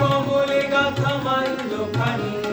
কবলে গাথা মাইল খানি।